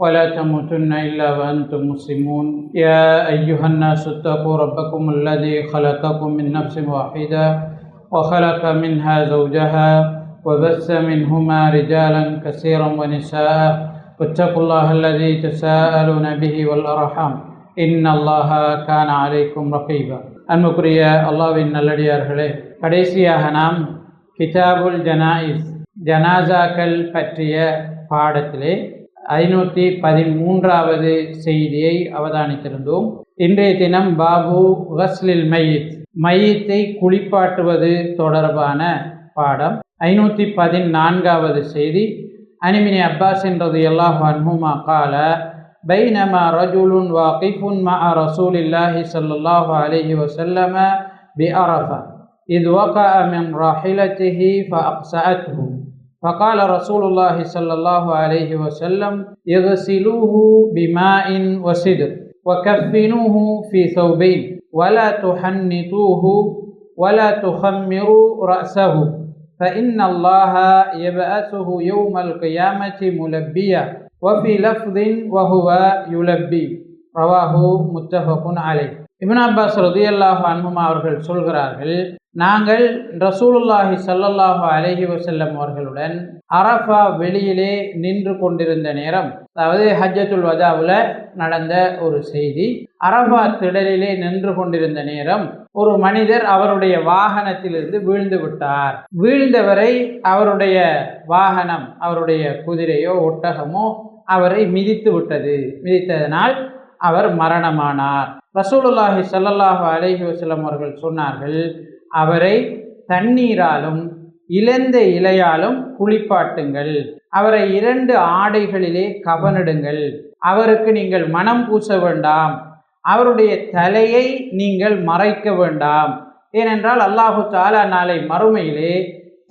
ولا تموتن إلا وأنتم مسلمون يا أيها الناس اتقوا ربكم الذي خلقكم من نفس واحدة وخلق منها زوجها وبث منهما رجالا كثيرا ونساء واتقوا الله الذي تساءلون به والأرحام إن الله كان عليكم رقيبا அன்புக்குரிய அல்லாவின் நல்லடியார்களே கடைசியாக நாம் கிதாபுல் ஜனாயிஸ் ஜனாசாக்கள் பற்றிய பாடத்திலே ஐநூற்றி பதிமூன்றாவது செய்தியை அவதானித்திருந்தோம் இன்றைய தினம் பாபு கஸ்லில் மையத் மையத்தை குளிப்பாட்டுவது தொடர்பான பாடம் ஐநூற்றி பதினான்காவது செய்தி அனிமினி அப்பாஸ் என்றது எல்லாஹ் அன்ஹுமா கால بينما رجل واقف مع رسول الله صلى الله عليه وسلم بعرفة إذ وقع من راحلته فأقسأته فقال رسول الله صلى الله عليه وسلم اغسلوه بماء وسدر وكفنوه في ثوبين ولا تحنطوه ولا تخمروا رأسه فإن الله يبعثه يوم القيامة ملبيا وفي لفظ وهو يلبي رواه متفق عليه இப்னு அப்பாஸ் ரதியல்லாஹு அன்ஹுமா அவர்கள் சொல்கிறார்கள் நாங்கள் ரசூலுல்லாஹி சல்லல்லாஹு அலஹி வசல்லம் அவர்களுடன் அரஃபா வெளியிலே நின்று கொண்டிருந்த நேரம் அதாவது ஹஜ்ஜத்துல் வதாவில் நடந்த ஒரு செய்தி. அரஃபா திடலிலே நின்று கொண்டிருந்த நேரம் ஒரு மனிதர் அவருடைய வாகனத்திலிருந்து வீழ்ந்து விட்டார். வீழ்ந்தவரை அவருடைய வாகனம் அவருடைய குதிரையோ ஒட்டகமோ அவரை மிதித்து விட்டது. மிதித்ததனால் அவர் மரணமானார். ரசூலுல்லாஹி சல்லல்லாஹு அலஹி வசல்லம் அவர்கள் சொன்னார்கள் அவரை தண்ணீராலும் இழந்த இலையாலும் குளிப்பாட்டுங்கள். அவரை இரண்டு ஆடைகளிலே கவனிடுங்கள். அவருக்கு நீங்கள் மனம் பூச வேண்டாம். அவருடைய தலையை நீங்கள் மறைக்க வேண்டாம். ஏனென்றால் அல்லாஹு தாலா நாளை மறுமையிலே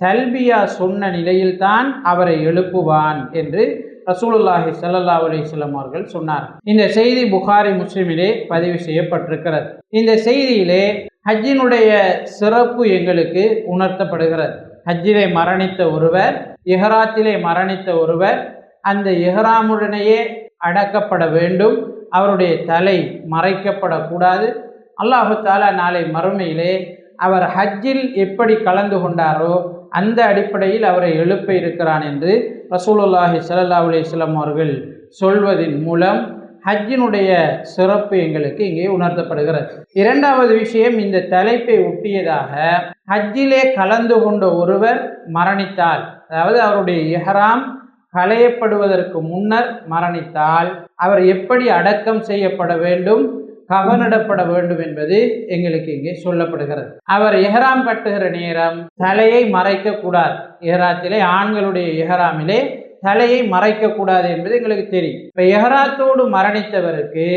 தல்பியா சொன்ன நிலையில்தான் அவரை எழுப்புவான் என்று ரசூலுல்லாஹி சல்லல்லா அலிஸ்லம் அவர்கள் சொன்னார். இந்த செய்தி புகாரி முஸ்லிமிலே பதிவு செய்யப்பட்டிருக்கிறது. இந்த செய்தியிலே ஹஜ்ஜினுடைய சிறப்பு எங்களுக்கு உணர்த்தப்படுகிறது. ஹஜ்ஜிலே மரணித்த ஒருவர் இஹராத்திலே மரணித்த ஒருவர் அந்த எஹராமுடனேயே அடக்கப்பட வேண்டும். அவருடைய தலை மறைக்கப்படக்கூடாது. அல்லாஹு தாலா நாளை மறுமையிலே அவர் ஹஜ்ஜில் எப்படி கலந்து கொண்டாரோ அந்த அடிப்படையில் அவரை எழுப்ப இருக்கிறான் என்று ரசூலுல்லாஹி சல்லா அலிஸ்லாம் அவர்கள் சொல்வதன் மூலம் ஹஜ்ஜினுடைய சிறப்பு எங்களுக்கு இங்கே உணர்த்தப்படுகிறது. இரண்டாவது விஷயம் இந்த தலைப்பை ஒட்டியதாக ஹஜ்ஜிலே கலந்து கொண்ட ஒருவர் மரணித்தால் அதாவது அவருடைய இஹராம் களையப்படுவதற்கு முன்னர் மரணித்தால் அவர் எப்படி அடக்கம் செய்யப்பட வேண்டும் கவனிடப்பட வேண்டும் என்பது எங்களுக்கு இங்கே சொல்லப்படுகிறது. அவர் எஹராம் கட்டுகிற நேரம் தலையை மறைக்க கூடாது. எஹராத்திலே ஆண்களுடைய எஹராமிலே தலையை மறைக்க கூடாது என்பது எங்களுக்கு தெரியும். இப்ப எஹராத்தோடு மரணித்தவருக்கு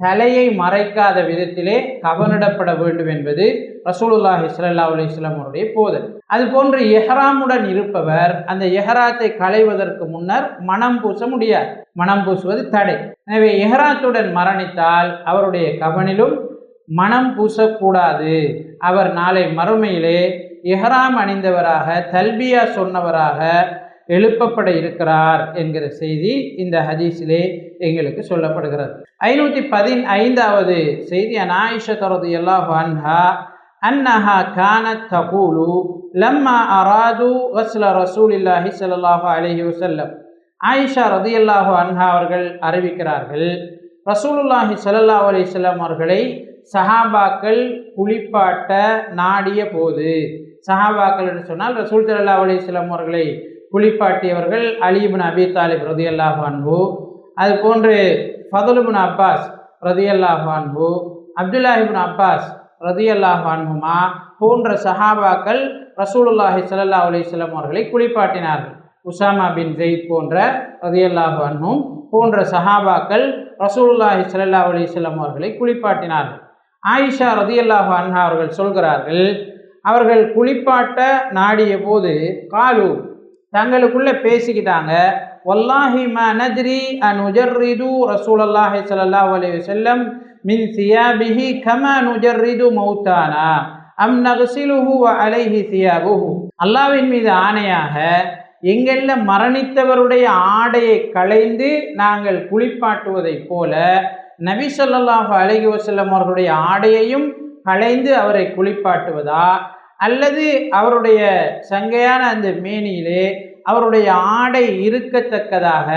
தலையை மறைக்காத விதத்திலே கவனிடப்பட வேண்டும் என்பது ரசூலுல்லாஹி சல்லா அலிஸ்லாம் அவருடைய போதல். அது போன்று எஹராமுடன் இருப்பவர் அந்த எஹராத்தை களைவதற்கு முன்னர் மனம் பூச முடியாது. மனம் பூசுவது தடை. எனவே எஹராத்துடன் மரணித்தால் அவருடைய கவனிலும் மனம் பூசக்கூடாது. அவர் நாளை மறுமையிலே எஹராம் அணிந்தவராக தல்பியா சொன்னவராக எழுப்பப்பட இருக்கிறார் என்கிற செய்தி இந்த ஹதீஸிலே எங்களுக்கு சொல்லப்படுகிறது. ஐநூற்றி பதினைந்தாவது செய்தி அனாயிஷ கருது எல்லாஹு அன்ஹா அன்னஹா கானத் தகூலு லம்மா அராது வஸ்ல ரசூலில்லாஹி சல்லாஹு அலஹி வசல்லம் ஆயிஷா ரதி அல்லாஹு அன்ஹா அவர்கள் அறிவிக்கிறார்கள் ரசூலுல்லாஹி சல்லா அலிசல்லாம் அவர்களை சஹாபாக்கள் குளிப்பாட்ட நாடிய போது சஹாபாக்கள் என்று சொன்னால் ரசூல் சல்லா அலிஸ்லாம் அவர்களை குளிப்பாட்டியவர்கள் அலிபின் அபி தாலிப் ரதி அன்பு அது போன்று ஃபதுலுபின் அப்பாஸ் ரதியல்லாஹான்பு அன்பு அப்துல்லாஹிபின் அப்பாஸ் ரதி அல்லாஹ் போன்ற சஹாபாக்கள் ரசூலுல்லாஹி சல்லா அலிஸ்லம் அவர்களை குளிப்பாட்டினார்கள். உசாமா பின் ஜெயித் போன்ற ரதி போன்ற சஹாபாக்கள் ரசூலுல்லாஹி சல்லா அலிஸ்லம் அவர்களை குளிப்பாட்டினார்கள். ஆயிஷா ரதியல்லாஹ் அன்ஹா அவர்கள் சொல்கிறார்கள் அவர்கள் குளிப்பாட்ட நாடிய போது காலு தங்களுக்குள்ள பேசிக்கிட்டாங்க. வல்லாஹி மா நத்ரி அன் உஜர்ரிது ரசூலல்லாஹி ஸல்லல்லாஹு அலைஹி செல்லம் மின் சியாபிஹி கம நுஜர்ரிது மௌத்தானா? அம் நகசிலுஹு அலைஹி சியாபுஹு. அல்லாவின் மீது ஆணையாக எங்களில் மரணித்தவருடைய ஆடையை களைந்து நாங்கள் குளிப்பாட்டுவதைப் போல நபி சொல்லாஹு அலைஹி வசல்லம் அவர்களுடைய ஆடையையும் களைந்து அவரை குளிப்பாட்டுவதா? அல்லது அவருடைய சங்கையான அந்த மேனியிலே அவருடைய ஆடை இருக்கத்தக்கதாக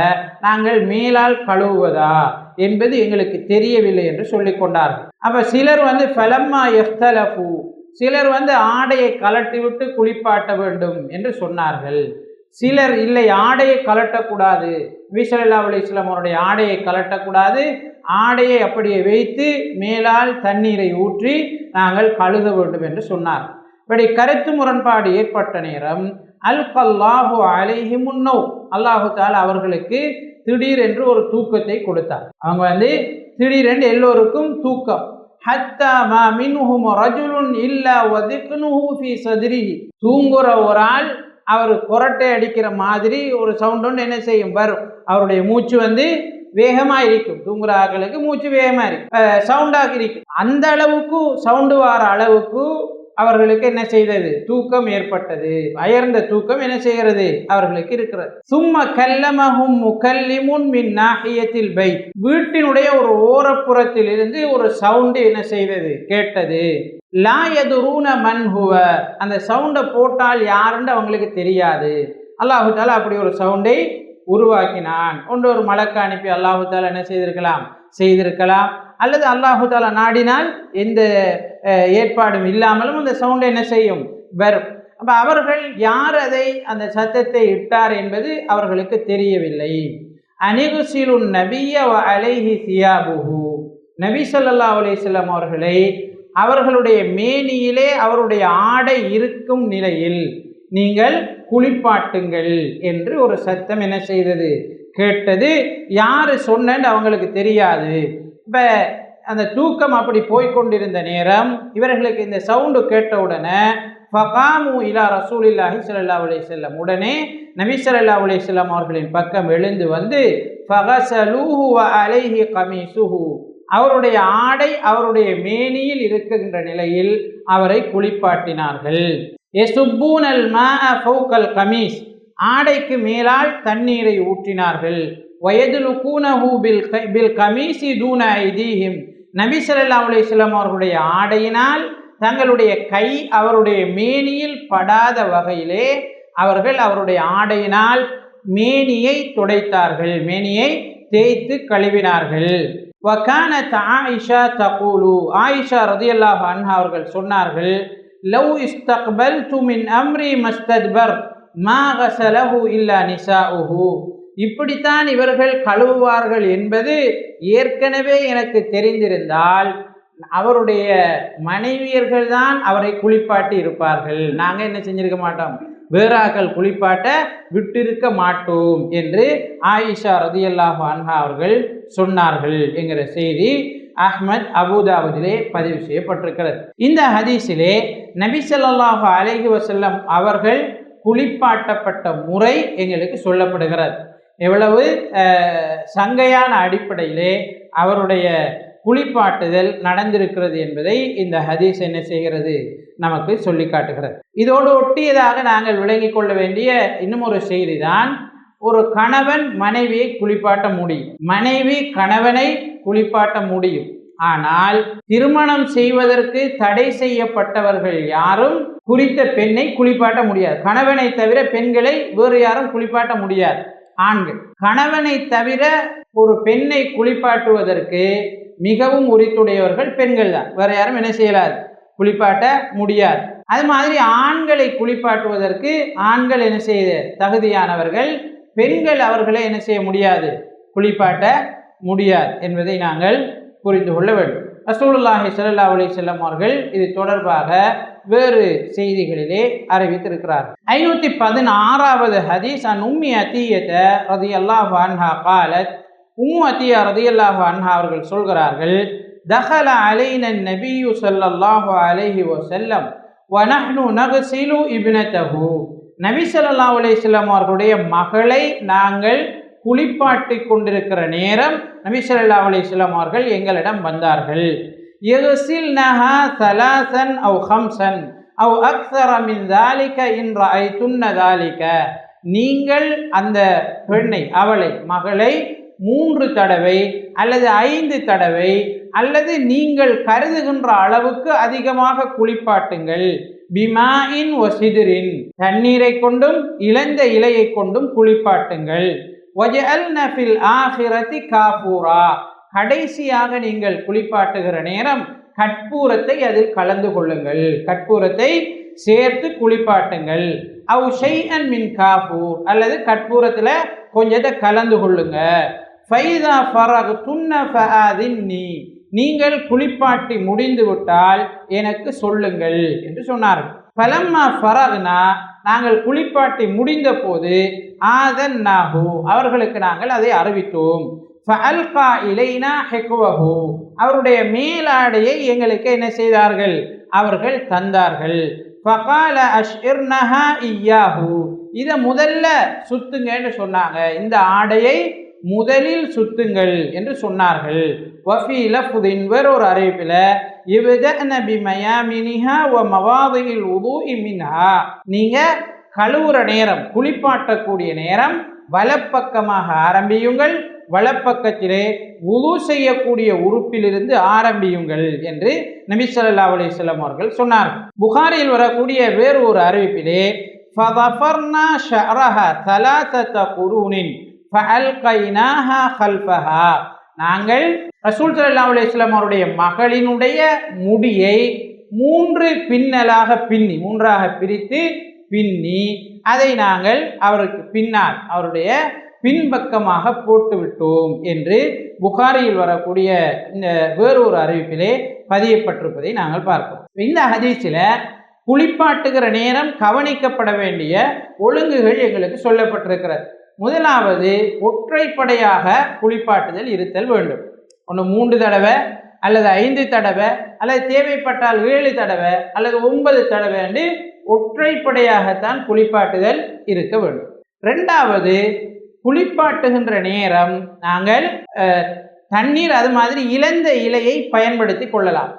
நாங்கள் மேலால் கழுவுவதா என்பது எங்களுக்கு தெரியவில்லை என்று சொல்லி கொண்டார்கள். அப்போ சிலர் வந்து ஃபலம்மா எஃப்தலஃபு சிலர் வந்து ஆடையை கலட்டிவிட்டு குளிப்பாட்ட வேண்டும் என்று சொன்னார்கள். சிலர் இல்லை ஆடையை கலட்டக்கூடாது. விசலல்லா அலி இஸ்லாம் ஆடையை கலட்டக்கூடாது. ஆடையை அப்படியே வைத்து மேலால் தண்ணீரை ஊற்றி நாங்கள் கழுக வேண்டும் என்று சொன்னார் இப்படி கருத்து முரண்பாடு ஏற்பட்ட நேரம் அல் கல்லாஹு அலைஹி முன்னோ. அல்லாஹு தால் அவர்களுக்கு திடீரென்று ஒரு தூக்கத்தை கொடுத்தார். அவங்க வந்து திடீரென்று எல்லோருக்கும் தூக்கம். ஹத்தா மா மின்ஹும் ரஜுலுன் இல்லா வதிக்னுஹு ஃபீ சத்ரிஹி. தூங்குற ஒரு ஆள் அவர் கொரட்டை அடிக்கிற மாதிரி ஒரு சவுண்ட் ஒன்று என்ன செய்யும்? வரும். அவருடைய மூச்சு வந்து வேகமாக இருக்கும். தூங்குற ஆக்களுக்கு மூச்சு வேகமாக இருக்கும். சவுண்டாக இருக்கும். அந்த அளவுக்கு சவுண்டு வர அளவுக்கு அவர்களுக்கு என்ன செய்தது? தூக்கம் ஏற்பட்டது. அயர்ந்த தூக்கம் என்ன செய்கிறது? அவர்களுக்கு இருக்கிறது. சும்மா கல்லமகும் முகல்லிமுன் மின் நாகியத்தில் பை வீட்டினுடைய ஒரு ஓரப்புறத்தில் இருந்து ஒரு சவுண்டு என்ன செய்தது? கேட்டது. லா எதுரூன மன்ஹுவ அந்த சவுண்டை போட்டால் யாருன்னு அவங்களுக்கு தெரியாது. அல்லாஹு தாலா அப்படி ஒரு சவுண்டை உருவாக்கினான். ஒன்று ஒரு மலக்கு அனுப்பி அல்லாஹு தாலா என்ன செய்திருக்கலாம்? செய்திருக்கலாம். அல்லது அல்லாஹு தாலா நாடினால் எந்த ஏற்பாடும் இல்லாமலும் அந்த சவுண்ட் என்ன செய்யும்? வரும். அப்போ அவர்கள் யார் அதை அந்த சத்தத்தை இட்டார் என்பது அவர்களுக்கு தெரியவில்லை. அனிகுசிலுன் நபிய அலைஹி சியாபுஹு. நபி சொல்லல்லா அலிசல்லாம் அவர்களை அவர்களுடைய மேனியிலே அவருடைய ஆடை இருக்கும் நிலையில் நீங்கள் குளிப்பாட்டுங்கள் என்று ஒரு சத்தம் என்ன செய்தது? கேட்டது. யார் சொன்னன்னு அவங்களுக்கு தெரியாது. இப்போ அந்த தூக்கம் அப்படி போய்கொண்டிருந்த நேரம் இவர்களுக்கு இந்த சவுண்டு கேட்ட உடனே ஃபகாமு இலா ரசூலில்லாஹி சல்லா அலி செல்லம் உடனே நபி சல்லா அலி செல்லம் அவர்களின் பக்கம் எழுந்து வந்து ஃபகசலூஹு அலைஹி கமீசுஹு அவருடைய ஆடை அவருடைய மேனியில் இருக்கின்ற நிலையில் அவரை குளிப்பாட்டினார்கள். எசுப்பூனல் ஃபௌக்கல் கமீஸ். ஆடைக்கு மேலால் தண்ணீரை ஊற்றினார்கள். வயதுலுக்கூனஹூ பில் பில் கமீசி தூன ஐதீஹிம். நபி சல்லா அலிஸ்லாம் அவர்களுடைய ஆடையினால் தங்களுடைய கை அவருடைய மேனியில் படாத வகையிலே அவர்கள் அவருடைய ஆடையினால் மேனியை துடைத்தார்கள். மேனியை தேய்த்து கழுவினார்கள். வகானத் ஆயிஷா தகூலு. ஆயிஷா ரதியல்லாஹ் அன்ஹா அவர்கள் சொன்னார்கள் லவ் இஸ்தக்பல் துமின் அம்ரி மஸ்தத்பர் மா கசலஹு இல்லா நிசாஉஹு இப்படித்தான் இவர்கள் கழுவுவார்கள் என்பது ஏற்கனவே எனக்கு தெரிந்திருந்தால் அவருடைய மனைவியர்கள் தான் அவரை குளிப்பாட்டி இருப்பார்கள். நாங்கள் என்ன செஞ்சிருக்க மாட்டோம்? வேறாக்கள் குளிப்பாட்ட விட்டிருக்க மாட்டோம் என்று ஆயிஷா ரதியல்லாஹு அன்ஹா அவர்கள் சொன்னார்கள் என்கிற செய்தி அஹ்மத் அபுதாபுதிலே பதிவு செய்யப்பட்டிருக்கிறது. இந்த ஹதீஸிலே நபி ஸல்லல்லாஹு அலைஹி அவர்கள் குளிப்பாட்டப்பட்ட முறை எங்களுக்கு சொல்லப்படுகிறது. எவ்வளவு? சங்கையான அடிப்படையிலே அவருடைய குளிப்பாட்டுதல் நடந்திருக்கிறது என்பதை இந்த ஹதீஸ் என்ன செய்கிறது? நமக்கு சொல்லி காட்டுகிறது. இதோடு ஒட்டியதாக நாங்கள் விளங்கி கொள்ள வேண்டிய இன்னும் ஒரு செய்தி தான் ஒரு கணவன் மனைவியை குளிப்பாட்ட முடியும். மனைவி கணவனை குளிப்பாட்ட முடியும். ஆனால் திருமணம் செய்வதற்கு தடை செய்யப்பட்டவர்கள் யாரும் குறித்த பெண்ணை குளிப்பாட்ட முடியாது. கணவனை தவிர பெண்களை வேறு யாரும் குளிப்பாட்ட முடியாது. ஆண்கள். கணவனை தவிர ஒரு பெண்ணை குளிப்பாட்டுவதற்கு மிகவும் உரித்துடையவர்கள் பெண்கள் தான். வேற யாரும் என்ன செய்யலாது? குளிப்பாட்ட முடியாது. அது மாதிரி ஆண்களை குளிப்பாட்டுவதற்கு ஆண்கள் என்ன செய்ய தகுதியானவர்கள் பெண்கள் அவர்களை என்ன செய்ய முடியாது? குளிப்பாட்ட முடியாது என்பதை நாங்கள் புரிந்து கொள்ள வேண்டும். ரசூலுல்லாஹி சல்லா அலி செல்லம் அவர்கள் இது தொடர்பாக வேறு செய்திகளிலே அறிவித்திருக்கிறார். ஐநூத்தி பதினாறாவது ஹதீஸ் அன் உம்மி ரதி அல்லாஹ் அன்ஹா காலத். உம்மு அத்தியா ரதி அல்லாஹ் அன்ஹா அவர்கள் சொல்கிறார்கள் தஹல அலைன நபியு ஸல்லல்லாஹு அலைஹி செல்லம் வனஹ்னு நக்சிலு இப்னதஹு. நபி சல்லா அலைஹி அவர்களுடைய மகளை நாங்கள் குளிப்பாட்டி கொண்டிருக்கிற நேரம் நபிசல்லா அலிஸ்லாம் அவர்கள் எங்களிடம் வந்தார்கள். எதுசில்னஹா சலாசன் அவ் ஹம்சன் அவ் அக்ஸரமின் தாலிக என்ற ஐ துன்ன தாலிக. நீங்கள் அந்த பெண்ணை அவளை மகளை மூன்று தடவை அல்லது ஐந்து தடவை அல்லது நீங்கள் கருதுகின்ற அளவுக்கு அதிகமாக குளிப்பாட்டுங்கள். பிமாயின் ஒசிதிரின் தண்ணீரை கொண்டும் இழந்த இலையை கொண்டும் குளிப்பாட்டுங்கள். வஜஅல்ன காபூரா கடைசியாக நீங்கள் குளிப்பாட்டுகிற நேரம் கற்பூரத்தை அதில் கலந்து கொள்ளுங்கள். கற்பூரத்தை சேர்த்து குளிப்பாட்டுங்கள். அவு அண்ட் மின் காபூர் அல்லது கற்பூரத்தில் கொஞ்சத்தை கலந்து கொள்ளுங்க. ஃபைதா ஃபரக் துன்ன ஃபஆதின்னி நீங்கள் குளிப்பாட்டி முடிந்து விட்டால் எனக்கு சொல்லுங்கள் என்று சொன்னார்கள். பலம்மா ஃபரக்னா நாங்கள் குளிப்பாட்டி முடிந்த போது ஆதன் நாகு அவர்களுக்கு நாங்கள் அதை அறிவித்தோம். ஃபஅல்கா இலைனா ஹெக்வஹு அவருடைய மேலாடையை எங்களுக்கு என்ன செய்தார்கள்? அவர்கள் தந்தார்கள். ஃபகால அஷ்இர்னஹா இய்யாஹு இதை முதல்ல சுத்துங்கன்னு சொன்னாங்க. இந்த ஆடையை முதலில் சுத்துங்கள் என்று சொன்னார்கள். வஃபீல புதின் வேறொரு அறிவிப்பில் இவஜன பிமயா மினிஹா ஒ மவாதையில் உது இமின்ஹா நீங்கள் கழுவுற நேரம் குளிப்பாட்டக்கூடிய நேரம் வலப்பக்கமாக ஆரம்பியுங்கள். வலப்பக்கத்திலே உது செய்யக்கூடிய உறுப்பிலிருந்து ஆரம்பியுங்கள் என்று நபி சொல்லா அலிஸ்லாம் அவர்கள் சொன்னார் புகாரில் வரக்கூடிய வேறு ஒரு அறிவிப்பிலே ஃபதஃபர்னா ஷரஹ சலாசத்த குரூனின். நாங்கள் ரசூல் ஸல்லல்லாஹு அலைஹி அவருடைய மகளினுடைய முடியை மூன்று பின்னலாக பின்னி மூன்றாக பிரித்து பின்னி அதை நாங்கள் அவருக்கு பின்னால் அவருடைய பின்பக்கமாக போட்டு விட்டோம் என்று புகாரியில் வரக்கூடிய இந்த வேறொரு அறிவிப்பிலே பதியப்பட்டிருப்பதை நாங்கள் பார்க்கிறோம். இந்த ஹதீஸில் குளிப்பாட்டுகிற நேரம் கவனிக்கப்பட வேண்டிய ஒழுங்குகள் எங்களுக்கு சொல்லப்பட்டிருக்கிறது. முதலாவது ஒற்றைப்படையாக குளிப்பாட்டுதல் இருத்தல் வேண்டும். ஒன்று மூன்று தடவை அல்லது ஐந்து தடவை அல்லது தேவைப்பட்டால் ஏழு தடவை அல்லது ஒன்பது தடவை என்று ஒற்றைப்படையாகத்தான் குளிப்பாட்டுதல் இருக்க வேண்டும். ரெண்டாவது குளிப்பாட்டுகின்ற நேரம் நாங்கள் தண்ணீர் அது மாதிரி இழந்த இலையை பயன்படுத்தி கொள்ளலாம்.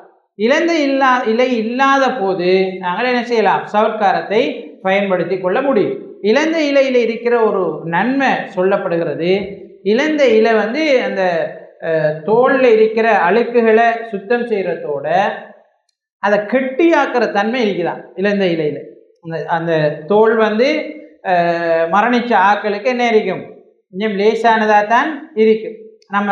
இழந்த இல்லா இலை இல்லாத போது நாங்கள் என்ன செய்யலாம்? சவர்க்காரத்தை பயன்படுத்தி கொள்ள முடியும். இழந்த இலையில் இருக்கிற ஒரு நன்மை சொல்லப்படுகிறது. இழந்த இலை வந்து அந்த தோலில் இருக்கிற அழுக்குகளை சுத்தம் செய்கிறதோட அதை கெட்டியாக்குற தன்மை இருக்குதான் இழந்த இலையில். அந்த அந்த தோல் வந்து மரணிச்ச ஆக்களுக்கு என்ன இருக்கும்? கொஞ்சம் லேசானதாக தான் இருக்கும். நம்ம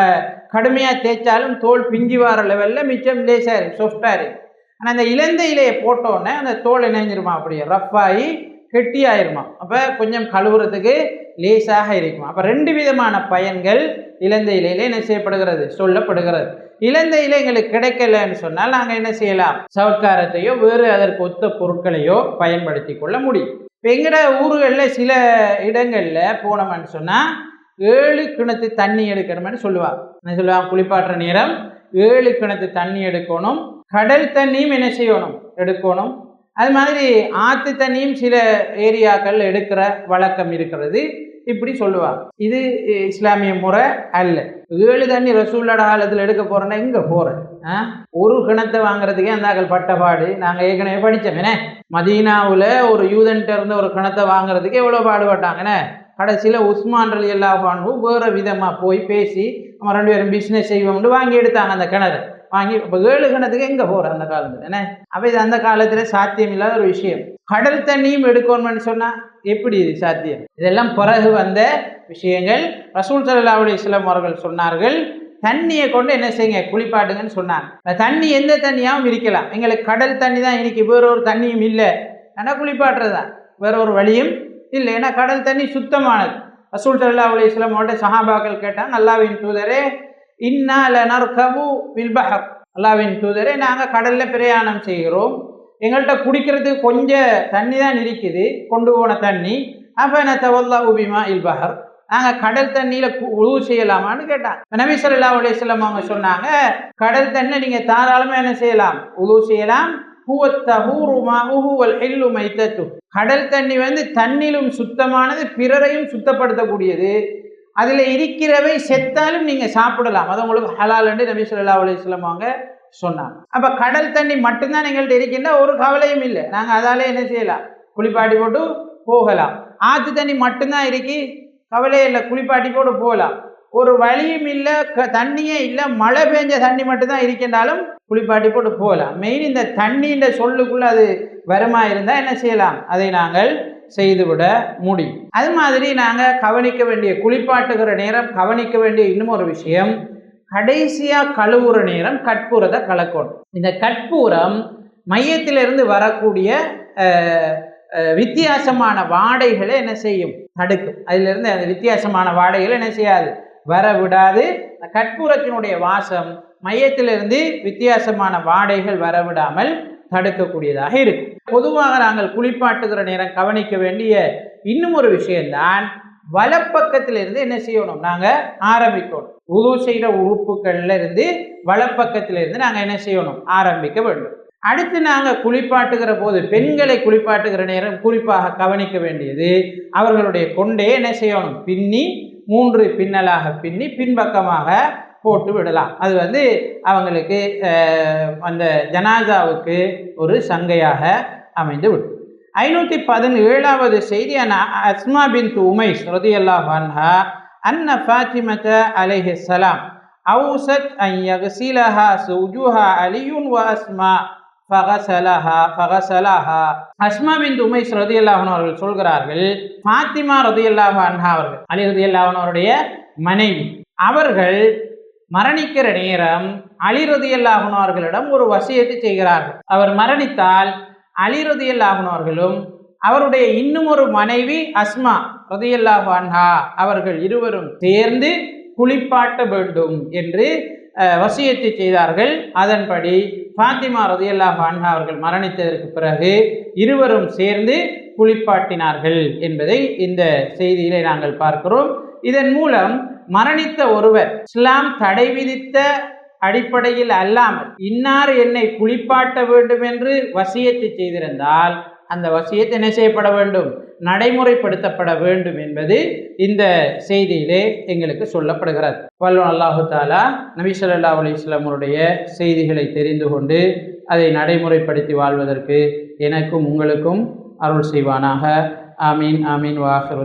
கடுமையாக தேய்ச்சாலும் தோல் பிஞ்சி வர லெவலில் மிச்சம் லேசாக இருக்கும் சாஃப்டாக இருக்கும். ஆனால் அந்த இழந்த இலையை போட்டோன்னே அந்த தோல் இணைஞ்சிருமா? அப்படியே ரஃப்பாகி கெட்டியாயிருமா? அப்போ கொஞ்சம் கழுவுறதுக்கு லேசாக இருக்கும். அப்போ ரெண்டு விதமான பயன்கள் இழந்த இலையில என்ன செய்யப்படுகிறது? சொல்லப்படுகிறது. இழந்த இலை எங்களுக்கு கிடைக்கலன்னு சொன்னால் நாங்கள் என்ன செய்யலாம்? சவுக்காரத்தையோ வேறு அதற்கு ஒத்த பொருட்களையோ பயன்படுத்தி கொள்ள முடியும். இப்போ எங்கட ஊர்களில் சில இடங்களில் போனோம்னு சொன்னால் ஏழு கிணத்து தண்ணி எடுக்கணும்னு சொல்லுவாங்க. என்ன சொல்லுவாங்க? குளிப்பாட்டுற நேரம் ஏழு கிணத்து தண்ணி எடுக்கணும். கடல் தண்ணியும் என்ன செய்யணும்? எடுக்கணும். அது மாதிரி ஆற்று தண்ணியும் சில ஏரியாக்கள் எடுக்கிற வழக்கம் இருக்கிறது. இப்படி சொல்லுவாங்க. இது இஸ்லாமிய முறை அல்ல. ஏழு தண்ணி ரசூல்லட காலத்தில் எடுக்க போறேன்னா இங்கே போகிறேன் ஆ? ஒரு கிணத்தை வாங்குறதுக்கே அந்த பட்டபாடு நாங்கள் ஏற்கனவே படித்தோமேனே மதீனாவில் ஒரு யூதன்ட்ட இருந்த ஒரு கிணத்தை வாங்குறதுக்கு எவ்வளோ பாடுபட்டாங்கண்ணே கடைசியில் உஸ்மான் அலி அல்லா வேறு விதமாக போய் பேசி நம்ம ரெண்டு பேரும் பிஸ்னஸ் செய்வோம்னு வாங்கி எடுத்தாங்க அந்த கிணறு. வாங்கி இப்போ ஏழு கிணத்துக்கு எங்கே போகிற அந்த காலத்தில் என்ன? அப்போ இது அந்த காலத்தில் சாத்தியம் இல்லாத ஒரு விஷயம். கடல் தண்ணியும் எடுக்கணும்னு சொன்னால் எப்படி இது சாத்தியம்? இதெல்லாம் பிறகு வந்த விஷயங்கள். ரசூல் சல்லா அலிஸ்லாம் அவர்கள் சொன்னார்கள் தண்ணியை கொண்டு என்ன செய்யுங்க? குளிப்பாட்டுங்கன்னு சொன்னாங்க. தண்ணி எந்த தண்ணியாகவும் இருக்கலாம். எங்களுக்கு கடல் தண்ணி தான் இருக்கு வேற ஒரு தண்ணியும் இல்லை. ஆனால் குளிப்பாட்டுறது தான். வேற ஒரு வழியும் இல்லை. ஏன்னா கடல் தண்ணி சுத்தமானது. ரசூல் சல்லா அலிஸ்லாம் அவங்கள்ட்ட சஹாபாக்கள் கேட்டால் நல்லாவின் தூதரே இன்னால லனர்கபு வில்பஹர் அல்லாவின் தூதரே நாங்கள் கடலில் பிரயாணம் செய்கிறோம். எங்கள்கிட்ட குடிக்கிறதுக்கு கொஞ்சம் தண்ணி தான் இருக்குது. கொண்டு போன தண்ணி. அப்போ தவல்லா உபிமா இல்பஹர் நாங்கள் கடல் தண்ணியில் உழவு செய்யலாமான்னு கேட்டாங்க. நபி சொல்லா அலைஹி அவங்க சொன்னாங்க கடல் தண்ணியில் நீங்கள் தாராளமாக என்ன செய்யலாம்? உழவு செய்யலாம். கடல் தண்ணி வந்து தண்ணிலும் சுத்தமானது பிறரையும் சுத்தப்படுத்தக்கூடியது. அதில் இருக்கிறவை செத்தாலும் நீங்கள் சாப்பிடலாம். அது உங்களுக்கு ஹலால் நபி சொல்லா அலைஹி அவங்க சொன்னாங்க. அப்போ கடல் தண்ணி மட்டும்தான் எங்கள்கிட்ட இருக்கின்ற ஒரு கவலையும் இல்லை. நாங்கள் அதாலே என்ன செய்யலாம்? குளிப்பாட்டி போட்டு போகலாம். ஆற்று தண்ணி மட்டும்தான் இருக்கி. கவலையே இல்லை. குளிப்பாட்டி போட்டு போகலாம். ஒரு வழியும் இல்லை க தண்ணியே இல்லை. மழை பெஞ்ச தண்ணி மட்டும்தான் இருக்கின்றாலும் குளிப்பாட்டி போட்டு போகலாம். மெயின் இந்த தண்ணின்ற சொல்லுக்குள்ளே அது வருமா இருந்தால் என்ன செய்யலாம்? அதை நாங்கள் செய்துவிட முடியும் அது மாதிரி நாங்கள் கவனிக்க வேண்டிய குளிப்பாட்டுகிற நேரம் கவனிக்க வேண்டிய இன்னும் ஒரு விஷயம். கடைசியாக கழுவுற நேரம் கற்பூரத்தை கலக்கணும். இந்த கற்பூரம் மையத்திலிருந்து வரக்கூடிய வித்தியாசமான வாடைகளை என்ன செய்யும்? தடுக்கும். அதிலிருந்து அந்த வித்தியாசமான வாடைகளை என்ன செய்யாது? வர விடாது. கற்பூரத்தினுடைய வாசம் மையத்திலிருந்து வித்தியாசமான வாடைகள் வரவிடாமல் தடுக்கக்கூடியதாக இருக்கும். பொதுவாக நாங்கள் குளிப்பாட்டுகிற நேரம் கவனிக்க வேண்டிய இன்னும் ஒரு விஷயம்தான் வலப்பக்கத்திலிருந்து என்ன செய்யணும்? நாங்கள் ஆரம்பிக்கணும். உது செய்கிற உறுப்புகள்ல இருந்து வலப்பக்கத்திலிருந்து நாங்கள் என்ன செய்யணும்? ஆரம்பிக்க வேண்டும். அடுத்து நாங்கள் குளிப்பாட்டுகிற போது பெண்களை குளிப்பாட்டுகிற நேரம் குறிப்பாக கவனிக்க வேண்டியது அவர்களுடைய கொண்டே என்ன செய்யணும்? பின்னி மூன்று பின்னலாக பின்னி பின்பக்கமாக போட்டு விடலாம். அது வந்து அவங்களுக்கு அந்த ஜனாசாவுக்கு ஒரு சங்கையாக அமைந்து விடும். ஐநூற்றி பதினேழாவது செய்தி அன் அஸ்மா பின் உமைஸ் ரதியல்லாஹு அன்ஹா அன்ன ஃபாத்திமத அலேஹி சலாம் அவுசத் அன் யக்சிலஹா சுஜுஹா அலியுன் வ அஸ்மா ஃபகசலஹா ஃபகசலஹா அஸ்மா பின் உமைஸ் ரதியல்லாஹு அல்லாஹன் அவர்கள் சொல்கிறார்கள் ஃபாத்திமா ரதியல்லாஹு அன்ஹா அவர்கள் அலி ரதி அல்லாஹன் அவருடைய மனைவி அவர்கள் மரணிக்கிற நேரம் அலி ரதியல்லாஹு ஒரு வசியத்தை செய்கிறார்கள். அவர் மரணித்தால் அலி ரதியல்லாஹு அவருடைய இன்னும் ஒரு மனைவி அஸ்மா ரதியல்லாஹு அன்ஹா அவர்கள் இருவரும் சேர்ந்து குளிப்பாட்ட வேண்டும் என்று வசியத்தை செய்தார்கள். அதன்படி ஃபாத்திமா ரதியல்லா அன்ஹா அவர்கள் மரணித்ததற்கு பிறகு இருவரும் சேர்ந்து குளிப்பாட்டினார்கள் என்பதை இந்த செய்தியிலே நாங்கள் பார்க்கிறோம். இதன் மூலம் மரணித்த ஒருவர் இஸ்லாம் தடை விதித்த அடிப்படையில் அல்லாமல் இன்னார் என்னை குளிப்பாட்ட வேண்டும் என்று வசியத்தை செய்திருந்தால் அந்த வசியத்தை என்ன செய்யப்பட வேண்டும்? நடைமுறைப்படுத்தப்பட வேண்டும் என்பது இந்த செய்தியிலே எங்களுக்கு சொல்லப்படுகிறது. வல்லுன் அல்லாஹு தாலா நபி சொல்லா அலிஸ்லாமருடைய செய்திகளை தெரிந்து கொண்டு அதை நடைமுறைப்படுத்தி வாழ்வதற்கு எனக்கும் உங்களுக்கும் அருள் செய்வானாக. ஆமீன் ஆமீன் வாஹிரு